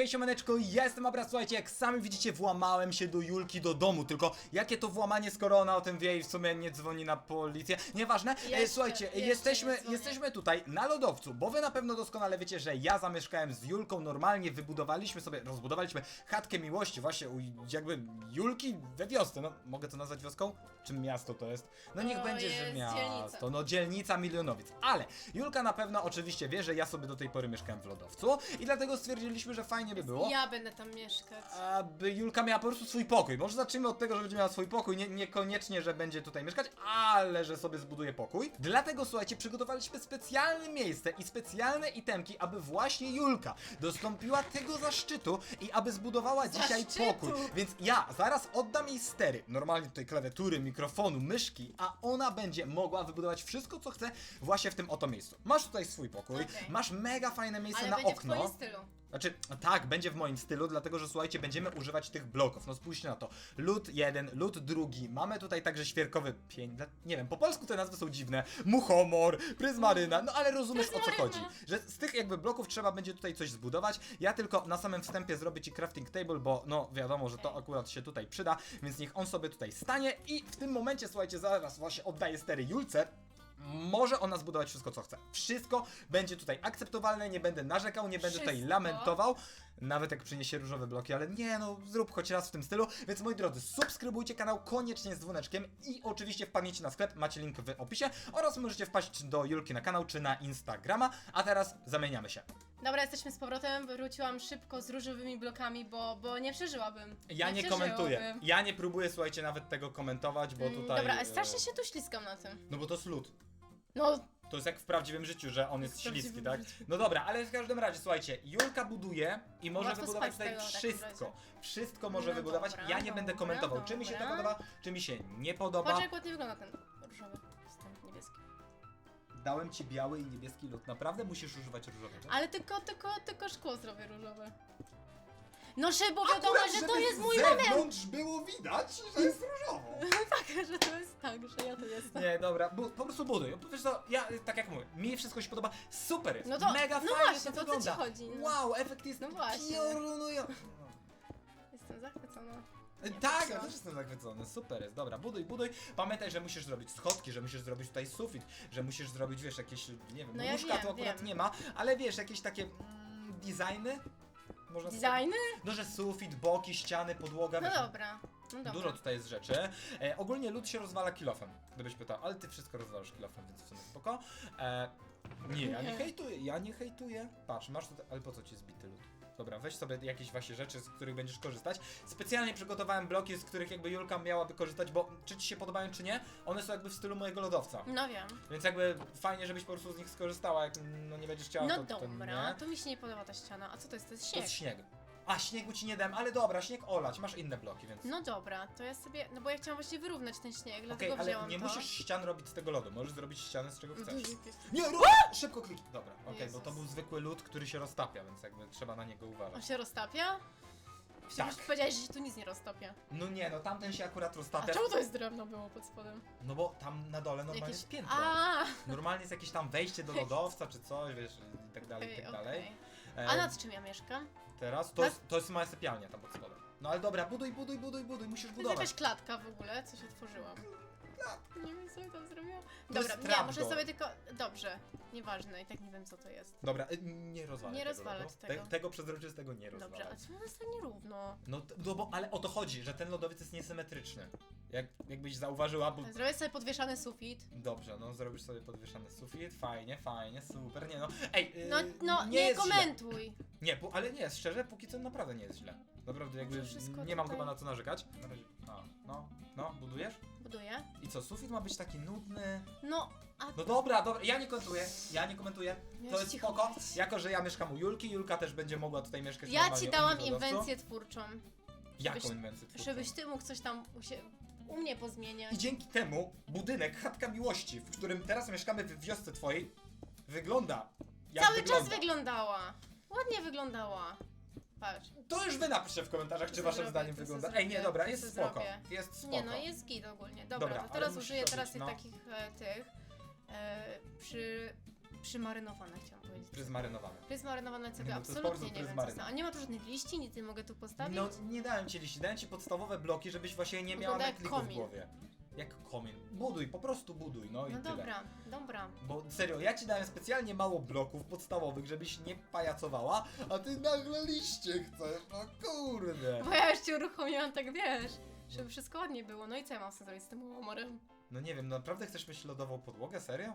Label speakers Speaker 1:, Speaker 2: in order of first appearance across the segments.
Speaker 1: Hej siemaneczko, ja jestem Abra, słuchajcie, jak sami widzicie włamałem się do Julki do domu, tylko jakie to włamanie, skoro ona o tym wie i w sumie nie dzwoni na policję, nieważne. e,
Speaker 2: Jeszcze,
Speaker 1: słuchajcie,
Speaker 2: jeszcze
Speaker 1: jesteśmy,
Speaker 2: nie dzwonię.
Speaker 1: jesteśmy tutaj na lodowcu, bo wy na pewno doskonale wiecie, że ja zamieszkałem z Julką normalnie, wybudowaliśmy sobie, rozbudowaliśmy chatkę miłości właśnie u jakby Julki we wiosce, no mogę to nazwać wioską? Czy miasto to jest? No niech
Speaker 2: To
Speaker 1: będzie, że
Speaker 2: jest
Speaker 1: miasto,
Speaker 2: dzielnica.
Speaker 1: no dzielnica Milionowic, ale Julka na pewno oczywiście wie, że ja sobie do tej pory mieszkałem w lodowcu i dlatego stwierdziliśmy, że fajnie by było.
Speaker 2: Ja będę tam mieszkać.
Speaker 1: Aby Julka miała po prostu swój pokój. Może zacznijmy od tego, że będzie miała swój pokój. Nie, niekoniecznie, że będzie tutaj mieszkać, ale że sobie zbuduje pokój. Dlatego słuchajcie, przygotowaliśmy specjalne miejsce i specjalne itemki, aby właśnie Julka dostąpiła tego zaszczytu i aby zbudowała dzisiaj
Speaker 2: Zaszczytu!
Speaker 1: pokój. Więc ja zaraz oddam jej stery. Normalnie tutaj klawiatury, mikrofonu, myszki, a ona będzie mogła wybudować wszystko, co chce właśnie w tym oto miejscu. Masz tutaj swój pokój,
Speaker 2: Okej.
Speaker 1: masz mega fajne miejsce
Speaker 2: Ale
Speaker 1: na
Speaker 2: będzie
Speaker 1: okno.
Speaker 2: w twoim stylu.
Speaker 1: Znaczy, tak, będzie w moim stylu, dlatego że słuchajcie, będziemy używać tych bloków. No spójrzcie na to. Lód jeden, lód drugi. Mamy tutaj także świerkowy pień. dla- Nie wiem, po polsku te nazwy są dziwne. Muchomor, pryzmaryna, no ale rozumiesz o co
Speaker 2: Pryzmaryna.
Speaker 1: chodzi. Że z tych jakby bloków trzeba będzie tutaj coś zbudować. Ja tylko na samym wstępie zrobię ci crafting table, bo no wiadomo, że to akurat się tutaj przyda, więc niech on sobie tutaj stanie i w tym momencie, słuchajcie, zaraz właśnie oddaję stery Julce. Może ona zbudować wszystko, co chce. Wszystko będzie tutaj akceptowalne, nie będę narzekał, nie będę tutaj
Speaker 2: Wszystko?
Speaker 1: lamentował. Nawet jak przyniesie różowe bloki, ale nie, no zrób choć raz w tym stylu. Więc moi drodzy, subskrybujcie kanał koniecznie z dzwoneczkiem i oczywiście wpadnijcie na sklep, macie link w opisie oraz możecie wpaść do Julki na kanał czy na Instagrama. A teraz zamieniamy się.
Speaker 2: Dobra, jesteśmy z powrotem. Wróciłam szybko z różowymi blokami, bo, bo nie przeżyłabym.
Speaker 1: Ja nie komentuję. Ja nie próbuję, słuchajcie, nawet tego komentować, bo
Speaker 2: Mm,
Speaker 1: tutaj.
Speaker 2: Dobra, ale
Speaker 1: e,
Speaker 2: strasznie się tu śliskam na tym.
Speaker 1: No bo to jest lód.
Speaker 2: No,
Speaker 1: To jest jak w prawdziwym życiu, że on jest
Speaker 2: W prawdziwym
Speaker 1: śliski, tak?
Speaker 2: życiu.
Speaker 1: No dobra, ale w każdym razie, słuchajcie, Julka buduje i może
Speaker 2: Łatwo
Speaker 1: wybudować
Speaker 2: spać z
Speaker 1: tutaj
Speaker 2: tego w takim
Speaker 1: wszystko. Wszystko może
Speaker 2: No
Speaker 1: wybudować.
Speaker 2: dobra,
Speaker 1: ja nie będę
Speaker 2: dobra,
Speaker 1: komentował, czy mi się to
Speaker 2: dobra.
Speaker 1: podoba, czy mi się nie podoba.
Speaker 2: patrz jak ładnie wygląda ten różowy. Ten niebieski.
Speaker 1: Dałem ci biały i niebieski lód. Naprawdę musisz używać różowego.
Speaker 2: Ale tylko, tylko, tylko szkło zrobię różowe. No że, bo wiadomo,
Speaker 1: Akurat,
Speaker 2: że to
Speaker 1: żeby
Speaker 2: jest
Speaker 1: z
Speaker 2: mój moment!
Speaker 1: zewnątrz było widać, że jest różowo.
Speaker 2: Tak, że to jest tak, że ja to jestem.
Speaker 1: Nie, dobra, bu- po prostu buduj. Wiesz co, ja tak jak mówię, mi wszystko się podoba, super jest,
Speaker 2: No to-
Speaker 1: mega
Speaker 2: no
Speaker 1: fajnie
Speaker 2: właśnie,
Speaker 1: to
Speaker 2: to o co ci
Speaker 1: wygląda.
Speaker 2: chodzi, no?
Speaker 1: Wow, efekt jest
Speaker 2: No właśnie.
Speaker 1: piorunujący.
Speaker 2: Jestem zachwycona.
Speaker 1: Tak, ja
Speaker 2: patrzę.
Speaker 1: też jestem zachwycony, super jest, dobra, buduj, buduj. Pamiętaj, że musisz zrobić schodki, że musisz zrobić tutaj sufit, że musisz zrobić, wiesz, jakieś, nie wiem,
Speaker 2: No ja
Speaker 1: łóżka
Speaker 2: wiem,
Speaker 1: to akurat
Speaker 2: wiem.
Speaker 1: nie ma, ale wiesz, jakieś takie mm, designy? Można
Speaker 2: Designy?
Speaker 1: No, że sufit, boki, ściany, podłoga,
Speaker 2: No
Speaker 1: wiesz,
Speaker 2: dobra. No dobra.
Speaker 1: Dużo tutaj jest rzeczy. E, ogólnie lód się rozwala kilofem, gdybyś pytał, ale ty wszystko rozwalasz kilofem, więc w sumie spoko. E, nie, ja nie
Speaker 2: Nie.
Speaker 1: hejtuję, ja nie hejtuję. Patrz, masz tutaj, ale po co ci zbity lód? Dobra, weź sobie jakieś właśnie rzeczy, z których będziesz korzystać. Specjalnie przygotowałem bloki, z których jakby Julka miałaby korzystać, bo czy ci się podobają, czy nie, one są jakby w stylu mojego lodowca.
Speaker 2: No wiem.
Speaker 1: Więc jakby fajnie, żebyś po prostu z nich skorzystała, jak no nie będziesz chciała,
Speaker 2: No
Speaker 1: to, to
Speaker 2: dobra,
Speaker 1: nie.
Speaker 2: to mi się nie podoba ta ściana. A co to jest? To jest
Speaker 1: To
Speaker 2: śnieg.
Speaker 1: jest śnieg. A, śniegu ci nie dałem, ale dobra, śnieg olać, masz inne bloki, więc...
Speaker 2: No dobra, to ja sobie. No bo ja chciałam właśnie wyrównać ten śnieg,
Speaker 1: Okej,
Speaker 2: dlatego
Speaker 1: ale
Speaker 2: wzięłam
Speaker 1: nie
Speaker 2: to.
Speaker 1: musisz ścian robić z tego lodu, możesz zrobić ściany z czego chcesz.
Speaker 2: Duży pies.
Speaker 1: Nie! Szybko kliknij. Dobra, okej, bo
Speaker 2: Jezus.
Speaker 1: to był zwykły lód, który się roztapia, więc jakby trzeba na niego
Speaker 2: On
Speaker 1: uważać.
Speaker 2: się roztapia? Przecież
Speaker 1: Tak.
Speaker 2: powiedziałeś, że się tu nic nie roztapia.
Speaker 1: No nie, no tamten się akurat
Speaker 2: A
Speaker 1: roztapia.
Speaker 2: czemu to jest drewno było pod spodem?
Speaker 1: No bo tam na dole normalnie
Speaker 2: Jakieś...
Speaker 1: jest piętro.
Speaker 2: A,
Speaker 1: Normalnie jest jakieś tam wejście do lodowca czy coś, wiesz, i tak dalej, i
Speaker 2: okej,
Speaker 1: tak dalej.
Speaker 2: okej.
Speaker 1: E,
Speaker 2: A nad czym ja mieszkam?
Speaker 1: Teraz to
Speaker 2: nad-
Speaker 1: jest, to jest moja sypialnia tam pod spodem. No ale dobra, buduj, buduj, buduj, buduj, musisz
Speaker 2: To jest
Speaker 1: budować.
Speaker 2: jakaś klatka w ogóle, coś Nie wiem, co ja tam zrobiłam. Dobra,
Speaker 1: jest
Speaker 2: nie, może sobie tylko... Dobrze, nieważne, i tak nie wiem, co to jest.
Speaker 1: Dobra, y, nie rozwalaj
Speaker 2: Nie
Speaker 1: tego
Speaker 2: rozwalać
Speaker 1: lodu.
Speaker 2: tego.
Speaker 1: Te, tego przezroczystego nie
Speaker 2: Dobrze,
Speaker 1: rozwalaj.
Speaker 2: a czemu to jest tak nierówno?
Speaker 1: No, t- no bo, ale o to chodzi, że ten lodowiec jest niesymetryczny. Jak, jakbyś zauważyła, bo
Speaker 2: Zrobię sobie podwieszany sufit.
Speaker 1: Dobrze, no zrobisz sobie podwieszany sufit, fajnie, fajnie, super, nie no. Ej, yy,
Speaker 2: No, no, nie,
Speaker 1: jest źle.
Speaker 2: komentuj.
Speaker 1: Nie, pu- ale nie, szczerze, póki co naprawdę nie jest źle. Naprawdę jakby
Speaker 2: Może wszystko
Speaker 1: nie mam
Speaker 2: tutaj-
Speaker 1: chyba na co narzekać. Na razie, a, no, no, budujesz?
Speaker 2: Buduję.
Speaker 1: I co, sufit ma być taki nudny?
Speaker 2: No, a
Speaker 1: No dobra, dobra, ja nie komentuję, ja nie komentuję.
Speaker 2: Miałeś
Speaker 1: To jest
Speaker 2: cicho
Speaker 1: spoko,
Speaker 2: być.
Speaker 1: jako że ja mieszkam u Julki, Julka też będzie mogła tutaj mieszkać
Speaker 2: ja
Speaker 1: normalnie
Speaker 2: ci
Speaker 1: u
Speaker 2: dałam inwencję twórczą.
Speaker 1: Jaką
Speaker 2: żebyś-
Speaker 1: inwencję twórczą?
Speaker 2: Żebyś ty mógł coś tam u, u mnie pozmieniać.
Speaker 1: I dzięki temu budynek Chatka Miłości, w którym teraz mieszkamy w wiosce twojej, wygląda jak
Speaker 2: Cały
Speaker 1: wygląda.
Speaker 2: czas wyglądała. Ładnie wyglądała. Patrz.
Speaker 1: To już wy napiszcie w komentarzach, czy waszym
Speaker 2: zrobię,
Speaker 1: zdaniem wygląda.
Speaker 2: zrobię,
Speaker 1: Ej, nie, dobra, jest
Speaker 2: zrobię.
Speaker 1: spoko. Jest spoko.
Speaker 2: Nie no, jest git ogólnie. Dobra,
Speaker 1: Dobra,
Speaker 2: to
Speaker 1: ale
Speaker 2: teraz
Speaker 1: musisz
Speaker 2: użyję
Speaker 1: robić,
Speaker 2: teraz tych
Speaker 1: no.
Speaker 2: takich e, tych e, przy Przymarynowane chciałam powiedzieć.
Speaker 1: Pryzmarynowane.
Speaker 2: Pryzmarynowane cegły,
Speaker 1: Nie, no to jest po
Speaker 2: absolutnie
Speaker 1: prostu
Speaker 2: nie wiem co
Speaker 1: pryzmaryn.
Speaker 2: A nie ma tu żadnych liści, nic nie mogę tu postawić?
Speaker 1: No nie dałem ci liści, dałem ci podstawowe bloki, żebyś właśnie nie miała
Speaker 2: Wygląda jak
Speaker 1: w
Speaker 2: komin.
Speaker 1: głowie. Jak komin. Buduj, po prostu buduj, no i
Speaker 2: no
Speaker 1: tyle.
Speaker 2: dobra, dobra.
Speaker 1: Bo serio, ja ci dałem specjalnie mało bloków podstawowych, żebyś nie pajacowała, a ty nagle liście chcesz, no kurde.
Speaker 2: Bo ja już cię uruchomiłam, tak wiesz, żeby wszystko ładnie było. No i co ja mam zrobić z tym humorem?
Speaker 1: No nie wiem, naprawdę chcesz mieć lodową podłogę, serio?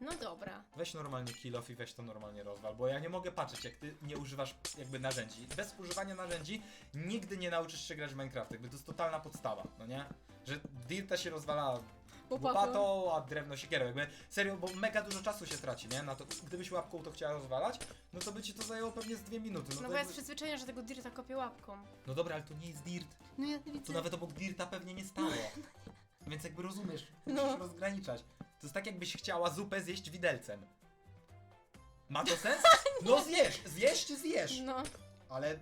Speaker 2: No dobra.
Speaker 1: Weź normalnie kill off i weź to normalnie rozwal, bo ja nie mogę patrzeć, jak ty nie używasz jakby narzędzi. Bez używania narzędzi nigdy nie nauczysz się grać w Minecraft, jakby to jest totalna podstawa, no nie? Że dirta się rozwala
Speaker 2: Łopatą.
Speaker 1: łopatą, a drewno siekierą, jakby serio, bo mega dużo czasu się traci, nie? Na to, gdybyś łapką to chciała rozwalać, no to by ci to zajęło pewnie z dwie minuty. No,
Speaker 2: No
Speaker 1: to
Speaker 2: bo ja z
Speaker 1: jakby...
Speaker 2: przyzwyczajenia, że tego dirta kopię łapką.
Speaker 1: no dobra, ale to nie jest dirt,
Speaker 2: No ja nie widzę.
Speaker 1: to nawet obok dirta pewnie nie stało. Więc jakby rozumiesz,
Speaker 2: No.
Speaker 1: musisz rozgraniczać. To jest tak jakbyś chciała zupę zjeść widelcem. Ma to sens? No zjesz, zjesz czy zjesz?
Speaker 2: No,
Speaker 1: Ale...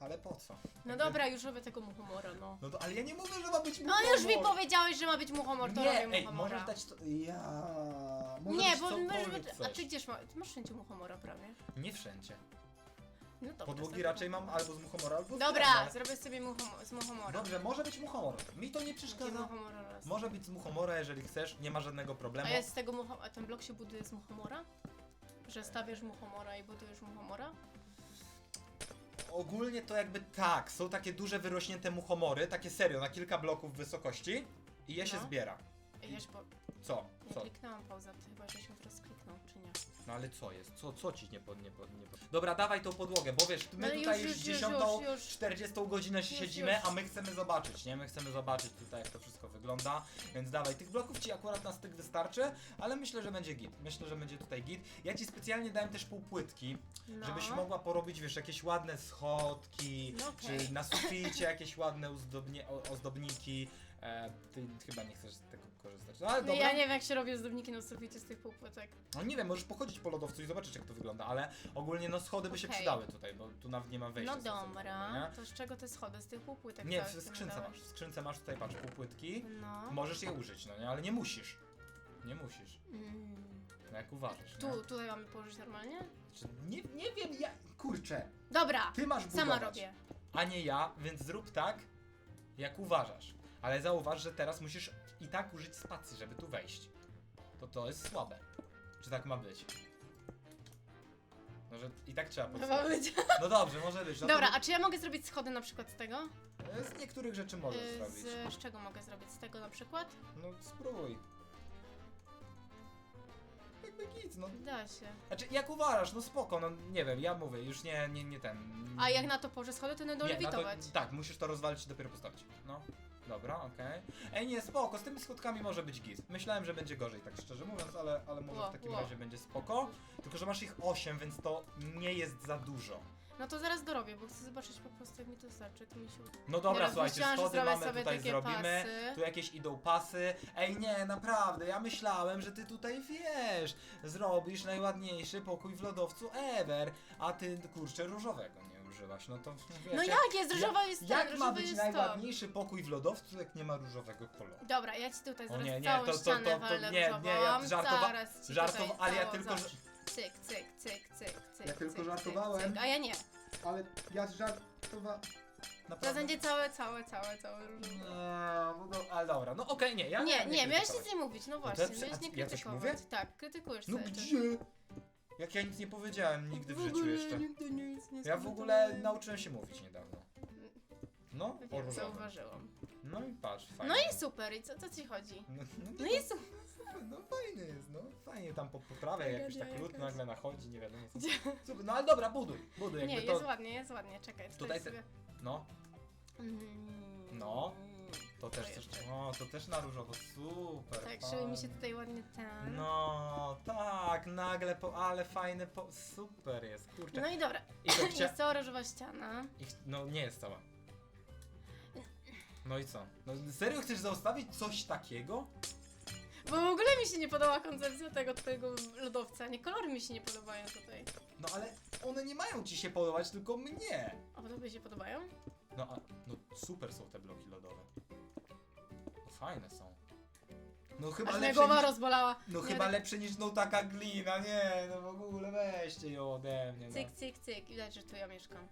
Speaker 1: Ale po co?
Speaker 2: no dobra, już robię tego muchomora, no.
Speaker 1: No to, ale ja nie mówię, że ma być
Speaker 2: No już mi
Speaker 1: muchomor.
Speaker 2: powiedziałeś, że ma być muchomor, to
Speaker 1: Nie,
Speaker 2: robię
Speaker 1: ej,
Speaker 2: muchomora.
Speaker 1: możesz dać to... Ja... Może
Speaker 2: Nie,
Speaker 1: być
Speaker 2: bo
Speaker 1: cokolwiek
Speaker 2: możesz, a
Speaker 1: chcesz.
Speaker 2: ty gdzieś ma, ty masz wszędzie muchomora prawie.
Speaker 1: Nie wszędzie.
Speaker 2: No dobra.
Speaker 1: Podłogi
Speaker 2: zrobię
Speaker 1: raczej mam albo z muchomora, albo z
Speaker 2: Dobra,
Speaker 1: drewna.
Speaker 2: zrobię sobie z muchomora.
Speaker 1: Dobrze, może być muchomor. Mi to nie
Speaker 2: Będzie
Speaker 1: przeszkadza.
Speaker 2: muchomora raz.
Speaker 1: Może być z muchomora, jeżeli chcesz, nie ma żadnego problemu.
Speaker 2: A jest z tego mucho- a ten blok się buduje z muchomora? Że stawiasz muchomora i budujesz muchomora?
Speaker 1: Ogólnie to jakby tak, są takie duże wyrośnięte muchomory, takie serio, na kilka bloków wysokości i je się
Speaker 2: No.
Speaker 1: zbiera.
Speaker 2: Ej, się po...
Speaker 1: Co?
Speaker 2: Nie
Speaker 1: Co?
Speaker 2: kliknęłam pauza, to chyba żeś ją teraz kliknął, czy nie?
Speaker 1: No ale co jest? Co, co ci nie pod, nie pod, nie pod... Dobra, dawaj tą podłogę, bo wiesz, my
Speaker 2: No już,
Speaker 1: tutaj już,
Speaker 2: już, już,
Speaker 1: dziesiątą,
Speaker 2: już, już.
Speaker 1: 40 godzinę się
Speaker 2: Już,
Speaker 1: siedzimy,
Speaker 2: już.
Speaker 1: a my chcemy zobaczyć, nie? My chcemy zobaczyć tutaj, jak to wszystko wygląda, więc dawaj, tych bloków ci akurat na styk wystarczy, ale myślę, że będzie git. Myślę, że będzie tutaj git. Ja ci specjalnie dałem też półpłytki,
Speaker 2: No.
Speaker 1: żebyś mogła porobić, wiesz, jakieś ładne schodki,
Speaker 2: No okej.
Speaker 1: czy na suficie jakieś ładne uzdobnie, o- ozdobniki. E, ty chyba nie chcesz tego korzystać. No ale
Speaker 2: No
Speaker 1: dobra.
Speaker 2: ja nie wiem jak się robi ozdobniki na suficie z tych półpłytek.
Speaker 1: No nie wiem, możesz pochodzić po lodowcu i zobaczyć jak to wygląda, ale ogólnie no schody by się
Speaker 2: Okej.
Speaker 1: przydały tutaj, bo tu nawet nie ma wejścia.
Speaker 2: No dobra,
Speaker 1: nie?
Speaker 2: to z czego te schody? Z tych półpłytek
Speaker 1: Nie,
Speaker 2: całych,
Speaker 1: w
Speaker 2: co
Speaker 1: skrzynce masz. W skrzynce masz tutaj, patrz, półpłytki.
Speaker 2: No.
Speaker 1: Możesz je użyć, no nie? Ale nie musisz. Nie musisz.
Speaker 2: Mm.
Speaker 1: No jak uważasz, nie?
Speaker 2: Tu, tutaj mamy położyć normalnie?
Speaker 1: Czy- Nie, nie wiem, ja... Kurczę,
Speaker 2: Dobra,
Speaker 1: ty masz budować.
Speaker 2: sama robię.
Speaker 1: a nie ja, więc zrób tak, jak uważasz. Ale zauważ, że teraz musisz i tak użyć spacji, żeby tu wejść. To to jest słabe. Czy tak ma być? No, że i tak trzeba podstawić.
Speaker 2: być.
Speaker 1: No dobrze, może być. No to-
Speaker 2: Dobra, a czy ja mogę zrobić schody na przykład z tego?
Speaker 1: Z niektórych rzeczy możesz
Speaker 2: Y,
Speaker 1: zrobić.
Speaker 2: z, z czego mogę zrobić? Z tego na przykład?
Speaker 1: No spróbuj. Jakby nic, no.
Speaker 2: Da się.
Speaker 1: Znaczy, jak uważasz, no spoko, no nie wiem, ja mówię, już nie, nie, nie ten.
Speaker 2: A jak na to położę schody, to będą
Speaker 1: nie, na
Speaker 2: lewitować.
Speaker 1: to, Tak, musisz to rozwalić i dopiero postawić. No. Dobra, okej. Ej, nie, spoko, z tymi schodkami może być git. Myślałem, że będzie gorzej, tak szczerze mówiąc, ale, ale może
Speaker 2: Ło,
Speaker 1: w takim
Speaker 2: ło.
Speaker 1: razie będzie spoko. Tylko, że masz ich 8, więc to nie jest za dużo.
Speaker 2: No to zaraz dorobię, bo chcę zobaczyć po prostu jak mi to starczy. To mi się...
Speaker 1: No dobra,
Speaker 2: Teraz
Speaker 1: słuchajcie,
Speaker 2: myślałam, że
Speaker 1: schody
Speaker 2: zrobię
Speaker 1: mamy
Speaker 2: sobie
Speaker 1: tutaj
Speaker 2: takie
Speaker 1: zrobimy.
Speaker 2: pasy.
Speaker 1: Tu jakieś idą pasy. Ej, nie, naprawdę, ja myślałem, że ty tutaj wiesz. Zrobisz najładniejszy pokój w lodowcu ever. A ty kurczę różowego nie No to wiesz,
Speaker 2: No jak jest? Różowa jest ten,
Speaker 1: Jak ma
Speaker 2: różowy
Speaker 1: być
Speaker 2: jest to.
Speaker 1: najładniejszy pokój w lodowcu, jak nie ma różowego koloru?
Speaker 2: Dobra, ja ci tutaj zaraz
Speaker 1: nie, nie,
Speaker 2: całą
Speaker 1: to- to-
Speaker 2: ścianę
Speaker 1: to- to-
Speaker 2: walę
Speaker 1: nie,
Speaker 2: różową.
Speaker 1: nie, ja żartowa-
Speaker 2: zaraz ci
Speaker 1: żartowa-
Speaker 2: tutaj
Speaker 1: ale ja
Speaker 2: całą,
Speaker 1: tylko,
Speaker 2: zobacz. Cyk, cyk, cyk, cyk, cyk,
Speaker 1: Ja tylko
Speaker 2: cyk,
Speaker 1: żartowałem.
Speaker 2: Cyk, cyk. A ja nie.
Speaker 1: Ale ja żartowałem.
Speaker 2: Teraz będzie całe, całe, całe, całe różowe.
Speaker 1: Nie, no, do- ale dobra, no okej, nie, ja
Speaker 2: Nie, nie, miałeś
Speaker 1: krytykować.
Speaker 2: nic nie mówić, no
Speaker 1: to
Speaker 2: właśnie,
Speaker 1: przy-
Speaker 2: miałeś nie
Speaker 1: ja coś
Speaker 2: krytykować.
Speaker 1: mówię?
Speaker 2: Tak, krytykujesz
Speaker 1: No
Speaker 2: sobie.
Speaker 1: gdzie? Jak ja nic nie powiedziałem nigdy w, życiu jeszcze.
Speaker 2: Nigdy nic nie
Speaker 1: Ja w ogóle nauczyłem się mówić niedawno. No, o
Speaker 2: Wiem,
Speaker 1: różowym.
Speaker 2: zauważyłam.
Speaker 1: No i patrz, fajnie.
Speaker 2: No i super, i co, co ci chodzi?
Speaker 1: No, no,
Speaker 2: No i super.
Speaker 1: super, no fajny jest, no fajnie tam po poprawę jakoś tak
Speaker 2: Tragedia
Speaker 1: lód
Speaker 2: jakaś.
Speaker 1: nagle nachodzi, nie wiadomo co. Super, no ale dobra, buduj, buduj jakby
Speaker 2: Nie,
Speaker 1: to,
Speaker 2: jest ładnie, jest ładnie, czekaj.
Speaker 1: Tutaj
Speaker 2: Tutaj
Speaker 1: te-
Speaker 2: sobie...
Speaker 1: no,
Speaker 2: Mm,
Speaker 1: No, to też,
Speaker 2: jeszcze.
Speaker 1: też, o, to też na różowo, super.
Speaker 2: Tak, żeby mi się
Speaker 1: fajnie.
Speaker 2: tutaj ładnie ten...
Speaker 1: No, tak, nagle, po, ale fajny, po, super jest, kurczę.
Speaker 2: No i dobra,
Speaker 1: I to chcia...
Speaker 2: jest cała różowa ściana.
Speaker 1: I ch... No, nie jest cała. No i co? No, serio chcesz zostawić coś takiego?
Speaker 2: Bo w ogóle mi się nie podoba koncepcja tego twojego lodowca. Nie, kolory mi się nie podobają tutaj.
Speaker 1: No ale one nie mają ci się podobać, tylko mnie.
Speaker 2: A tobie się podobają?
Speaker 1: No a, no super są te bloki lodowe. No fajne są. No chyba
Speaker 2: Aż mnie
Speaker 1: lepsze
Speaker 2: głowa
Speaker 1: niż...
Speaker 2: rozbolała.
Speaker 1: No
Speaker 2: Nie,
Speaker 1: chyba
Speaker 2: tak-
Speaker 1: lepsze niż no taka glina, nie, no w ogóle weźcie ją ode mnie. No,
Speaker 2: Cyk, cyk, cyk. Widać, że tu ja mieszkam.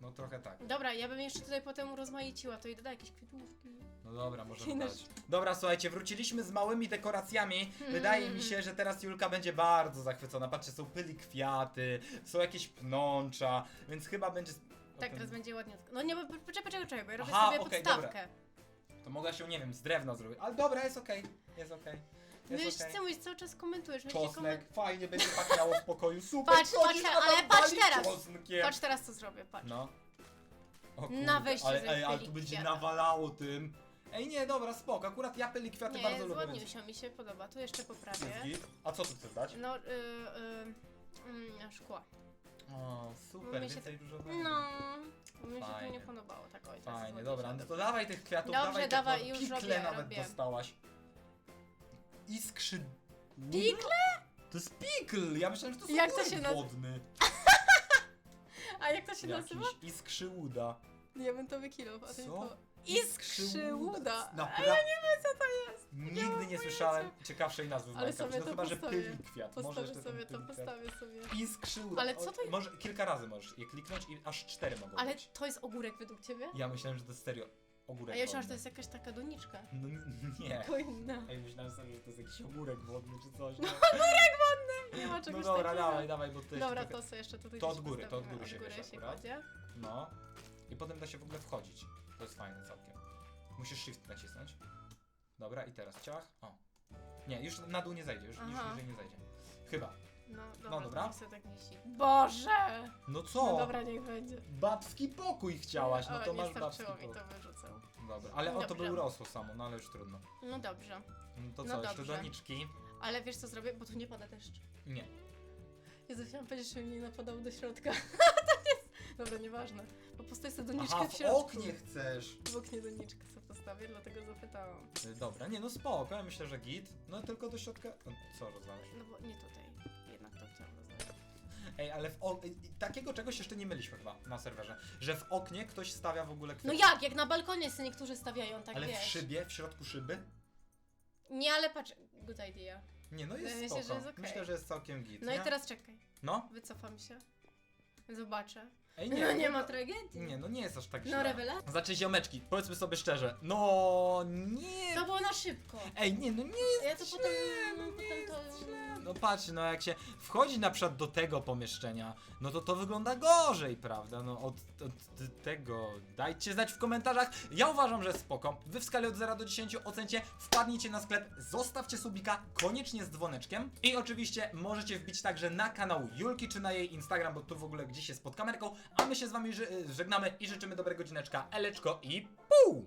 Speaker 1: no trochę tak.
Speaker 2: Dobra, ja bym jeszcze tutaj potem urozmaiciła, to i doda jakieś kwiatówki.
Speaker 1: No dobra, możemy dać. Dobra, słuchajcie, wróciliśmy z małymi dekoracjami. Wydaje mi się, że teraz Julka będzie bardzo zachwycona. Patrzcie, są pyli kwiaty, są jakieś pnącza, więc chyba będzie...
Speaker 2: Tak,
Speaker 1: Potem-
Speaker 2: teraz będzie ładniutko. No nie, bo poczekaj, poczekaj, poczekaj, bo ja robię
Speaker 1: Aha,
Speaker 2: sobie
Speaker 1: okej,
Speaker 2: podstawkę.
Speaker 1: To mogła się, nie wiem, z drewna zrobić. Ale dobra, jest okej, jest okej.
Speaker 2: Wiesz,
Speaker 1: Jest okej.
Speaker 2: co mówisz, cały czas komentujesz.
Speaker 1: Czosnek, fajnie będzie pachniało w pokoju, super.
Speaker 2: Patrz, patrz, ale patrz teraz.
Speaker 1: czosnkiem.
Speaker 2: Patrz teraz co zrobię, patrz.
Speaker 1: No. O kurde,
Speaker 2: Na wejściu
Speaker 1: ale, ej, ale tu będzie
Speaker 2: kwiata.
Speaker 1: nawalało tym. Ej, nie, dobra, spoko. Akurat ja pyli kwiaty
Speaker 2: Nie,
Speaker 1: bardzo lubię.
Speaker 2: ładniejsza, mi się podoba. Tu jeszcze poprawię.
Speaker 1: Jest git. A co tu chcesz dać?
Speaker 2: No, y, y, mm, szkło.
Speaker 1: O, super,
Speaker 2: Mi się
Speaker 1: więcej dużo
Speaker 2: No, mi się to
Speaker 1: Fajnie.
Speaker 2: nie podobało tak oj, teraz
Speaker 1: Fajnie, dobra, no to dawaj tych kwiatów,
Speaker 2: Dobrze,
Speaker 1: dawaj,
Speaker 2: dawaj,
Speaker 1: te
Speaker 2: już
Speaker 1: pikle
Speaker 2: robię,
Speaker 1: nawet
Speaker 2: robię.
Speaker 1: dostałaś. Iskrzy...
Speaker 2: Pikle?
Speaker 1: To jest pikl, ja myślałem, że to są
Speaker 2: Jak to się
Speaker 1: wodny.
Speaker 2: A jak to się
Speaker 1: Jakiś
Speaker 2: nazywa?
Speaker 1: iskrzy łuda.
Speaker 2: To wykilował, a to nie
Speaker 1: Co?
Speaker 2: to. Iskrzy łuda.
Speaker 1: Napra-
Speaker 2: A ja nie wiem co to jest.
Speaker 1: Nigdy nie słyszałem ciekawszej nazwy w
Speaker 2: Ale
Speaker 1: Minecraft.
Speaker 2: sobie
Speaker 1: No
Speaker 2: to
Speaker 1: chyba, że
Speaker 2: postawię.
Speaker 1: pyli kwiat.
Speaker 2: Postawię
Speaker 1: Możesz
Speaker 2: sobie
Speaker 1: ten
Speaker 2: to,
Speaker 1: pyli kwiat.
Speaker 2: postawię sobie.
Speaker 1: Iskrzy łuda.
Speaker 2: Ale co to
Speaker 1: O, Może kilka razy możesz je kliknąć i aż cztery mogą
Speaker 2: Ale
Speaker 1: być.
Speaker 2: to jest ogórek według ciebie?
Speaker 1: Ja myślałem, że to jest serio ogórek
Speaker 2: A ja myślałam, że to jest jakaś taka doniczka.
Speaker 1: No n- nie.
Speaker 2: Tylko inna.
Speaker 1: Ej, myślałem sobie, że to jest jakiś ogórek wodny czy coś. No,
Speaker 2: Nie ma czegoś
Speaker 1: no dobra,
Speaker 2: takiego.
Speaker 1: dawaj, dawaj, bo jest
Speaker 2: Dobra, to co jeszcze tutaj
Speaker 1: To
Speaker 2: gdzieś
Speaker 1: od góry, to od góry się wiesz akurat. No. I potem da się w ogóle wchodzić. To jest fajne całkiem. Musisz shift nacisnąć. Dobra, i teraz ciach. O. Nie, już na dół nie zejdzie, już, już
Speaker 2: Aha.
Speaker 1: niżej nie zejdzie. Chyba.
Speaker 2: No dobra,
Speaker 1: dobra.
Speaker 2: to niech sobie tak. Boże!
Speaker 1: No co?
Speaker 2: No dobra, niech będzie.
Speaker 1: Babski pokój chciałaś, no
Speaker 2: O,
Speaker 1: to
Speaker 2: nie
Speaker 1: masz babski
Speaker 2: starczyło mi,
Speaker 1: pokój.
Speaker 2: to wyrzucę.
Speaker 1: Dobra, ale o to by
Speaker 2: Dobrze.
Speaker 1: urosło samo, no ale już trudno.
Speaker 2: No dobrze.
Speaker 1: No to
Speaker 2: No
Speaker 1: co, jeszcze
Speaker 2: dobrze.
Speaker 1: doniczki?
Speaker 2: Ale wiesz co zrobię? Bo tu nie pada deszcz.
Speaker 1: Nie.
Speaker 2: Jezu, chciałam powiedzieć, że mnie napadało do środka. jest... Dobra, nieważne. Po prostu jest to doniczka
Speaker 1: Aha,
Speaker 2: w
Speaker 1: w
Speaker 2: środku.
Speaker 1: oknie chcesz.
Speaker 2: W oknie doniczkę sobie postawię, dlatego zapytałam.
Speaker 1: Y, Dobra, nie no spoko, ja myślę, że git. No tylko do środka... O, Co rozwalasz?
Speaker 2: No bo nie tutaj. Jednak to chciałam rozmawiać.
Speaker 1: Ej, ale w ok... y, takiego czegoś jeszcze nie myliśmy chyba na serwerze. Że w oknie ktoś stawia w ogóle
Speaker 2: No jak? Jak na balkonie sobie niektórzy stawiają, tak
Speaker 1: ale
Speaker 2: wiesz.
Speaker 1: w szybie, w środku szyby?
Speaker 2: Nie, ale patrz. Good idea.
Speaker 1: Nie, no jest
Speaker 2: że
Speaker 1: spoko.
Speaker 2: jest okej.
Speaker 1: Myślę, że jest całkiem git,
Speaker 2: No
Speaker 1: nie?
Speaker 2: i teraz czekaj.
Speaker 1: No?
Speaker 2: Wycofam się. Zobaczę.
Speaker 1: Ej,
Speaker 2: No
Speaker 1: nie,
Speaker 2: nie ma
Speaker 1: no,
Speaker 2: tragedii.
Speaker 1: Nie, no nie jest aż tak
Speaker 2: No
Speaker 1: źle.
Speaker 2: rewelacja.
Speaker 1: Znaczy ziomeczki, powiedzmy sobie szczerze. No nie...
Speaker 2: To było na szybko.
Speaker 1: Ej, nie, no nie jest
Speaker 2: Ja to
Speaker 1: źle,
Speaker 2: potem,
Speaker 1: no
Speaker 2: no,
Speaker 1: nie
Speaker 2: potem
Speaker 1: jest
Speaker 2: to...
Speaker 1: źle. No patrz, no jak się wchodzi na przykład do tego pomieszczenia, no to to wygląda gorzej, prawda? No od, od tego dajcie znać w komentarzach. Ja uważam, że spoko. Wy w skali od 0 do 10 ocencie, wpadnijcie na sklep, zostawcie subika, koniecznie z dzwoneczkiem. I oczywiście możecie wbić także na kanał Julki czy na jej Instagram, bo tu w ogóle gdzieś jest pod kamerką. A my się z wami żegnamy i życzymy dobrego dzineczka, eleczko i pół!